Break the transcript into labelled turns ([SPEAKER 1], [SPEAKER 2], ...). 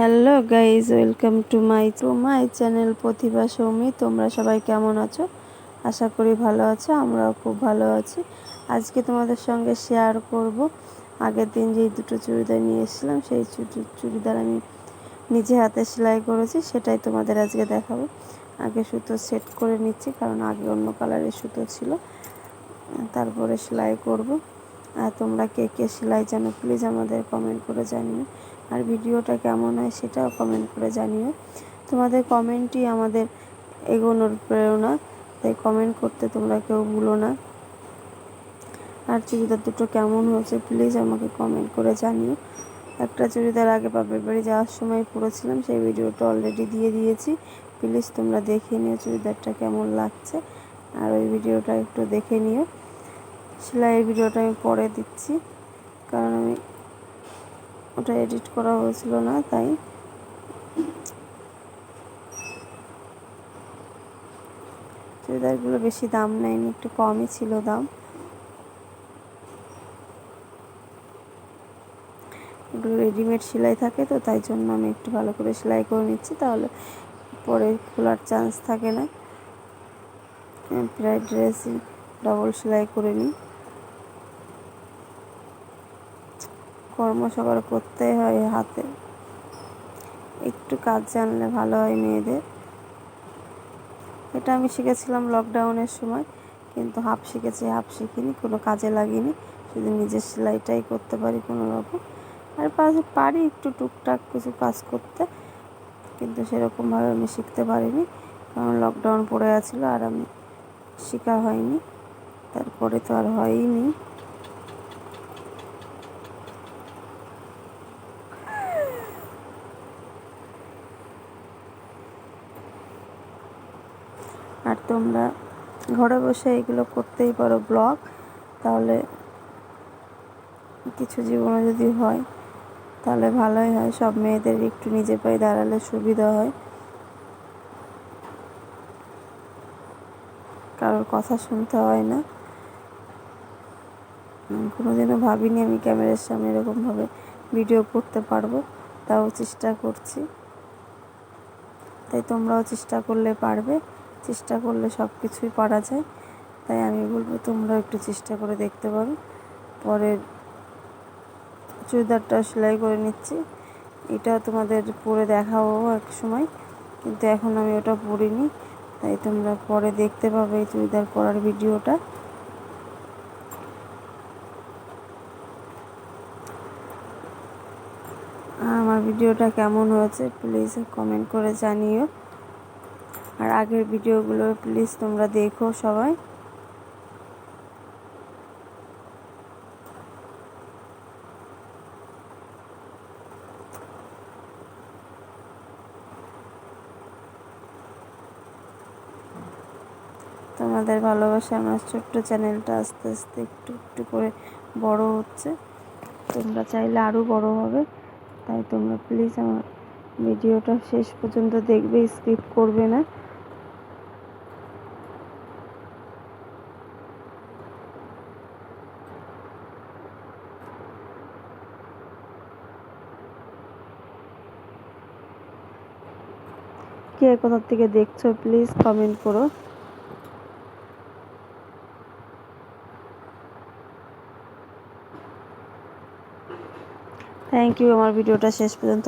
[SPEAKER 1] Hello guys welcome to my to my channel Pratibha Soumi, তোমরা সবাই কেমন আছো? আশা করি ভালো আছো, আমরাও খুব ভালো আছি। আজকে তোমাদের সঙ্গে শেয়ার করব। আগের দিন যেই দুটো চুড়িদার নিয়ে এসেছিলাম, সেই চুড়িদার আমি নিজে হাতে সেলাই করেছি, সেটাই তোমাদের আজকে দেখাবো। আগে সুতো সেট করে নিচ্ছি, কারণ আগে অন্য কালারের সুতো ছিল। তারপরে সেলাই করব। আর তোমরা কে কে সেলাই জানো প্লিজ আমাদের কমেন্ট করে জানিও। আর ভিডিওটা কেমন হয় সেটাও কমেন্ট করে জানিও। তোমাদের কমেন্টই আমাদের এগোনোর প্রেরণা, তাই কমেন্ট করতে তোমরা কেউ ভুলো না। আর চুড়িদার দুটো কেমন হয়েছে প্লিজ আমাকে কমেন্ট করে জানিও। একটা চুড়িদার আগে বাপের বাড়ি যাওয়ার সময় পড়েছিলাম সেই ভিডিওটা অলরেডি দিয়ে দিয়েছি। প্লিজ তোমরা দেখে নিও চুড়িদারটা কেমন লাগছে। আর ওই ভিডিওটা একটু দেখে নিও। সেলাইয়ের ভিডিওটা আমি পরে দিচ্ছি, কারণ আমি ওটা এডিট করা হয়েছিল না, তাই। চুড়িদারগুলো বেশি দাম নেয়নি, একটু কমই ছিল দাম। এগুলো রেডিমেড সেলাই থাকে তো, তাই জন্য আমি একটু ভালো করে সেলাই করে নিচ্ছি, তাহলে পরে খোলার চান্স থাকে না। প্রায় ড্রেসই ডবল সেলাই করে নিই। কর্ম সবার করতেই হয় হাতে। একটু কাজ জানলে ভালো হয় মেয়েদের। এটা আমি শিখেছিলাম লকডাউনের সময়, কিন্তু হাফ শিখেছি, হাফ শিখিনি, কোনো কাজে লাগিনি। শুধু নিজের সেলাইটাই করতে পারি কোনো রকম আর পাশে, পারি একটু টুকটাক কিছু কাজ করতে, কিন্তু সেরকমভাবে আমি শিখতে পারিনি, কারণ লকডাউন পড়ে গেছিল আর আমি শেখা হয়নি। তারপরে তো আর হয়নি আর তোমরা ঘরে বসে এগুলো করতেই পারো ব্লগ। তাহলে কিছু জীবনে যদি হয়, তাহলে ভালোই হয়। সব মেয়েদের একটু নিজে পায়ে দাঁড়ালে সুবিধা হয়। কারোর কথা শুনতে হয় না। কোনোদিনও ভাবিনি আমি ক্যামেরার সামনে এরকমভাবে ভিডিও করতে পারব। তাও চেষ্টা করছি। তাই তোমরাও চেষ্টা করলে পারবে। চেষ্টা করলে সব কিছুই পারা যায়। তাই আমি বলব, তোমরাও একটু চেষ্টা করে দেখতে পারো। পরে চুড়িদারটা সেলাই করে নিচ্ছি। এটা তোমাদের পরে দেখাবো এক সময়। কিন্তু এখন আমি ওটা পরিনি। তাই তোমরা পরে দেখতে পাবে এই চুড়িদার পরার ভিডিওটা। আমার ভিডিওটা কেমন হয়েছে প্লিজ কমেন্ট করে জানিও। আর আগের ভিডিওগুলো প্লিজ তোমরা দেখো সবাই। তোমাদের ভালোবাসা আমার ছোট্ট চ্যানেলটা আস্তে আস্তে একটু একটু করে বড় হচ্ছে। তোমরা চাইলে আরও বড় হবে। তাই তোমরা প্লিজ আমার ভিডিওটা শেষ পর্যন্ত দেখবে স্কিপ করবে না। কে কোথার থেকে দেখছ প্লিজ কমেন্ট করো। থ্যাংক ইউ আমার ভিডিওটা শেষ পর্যন্ত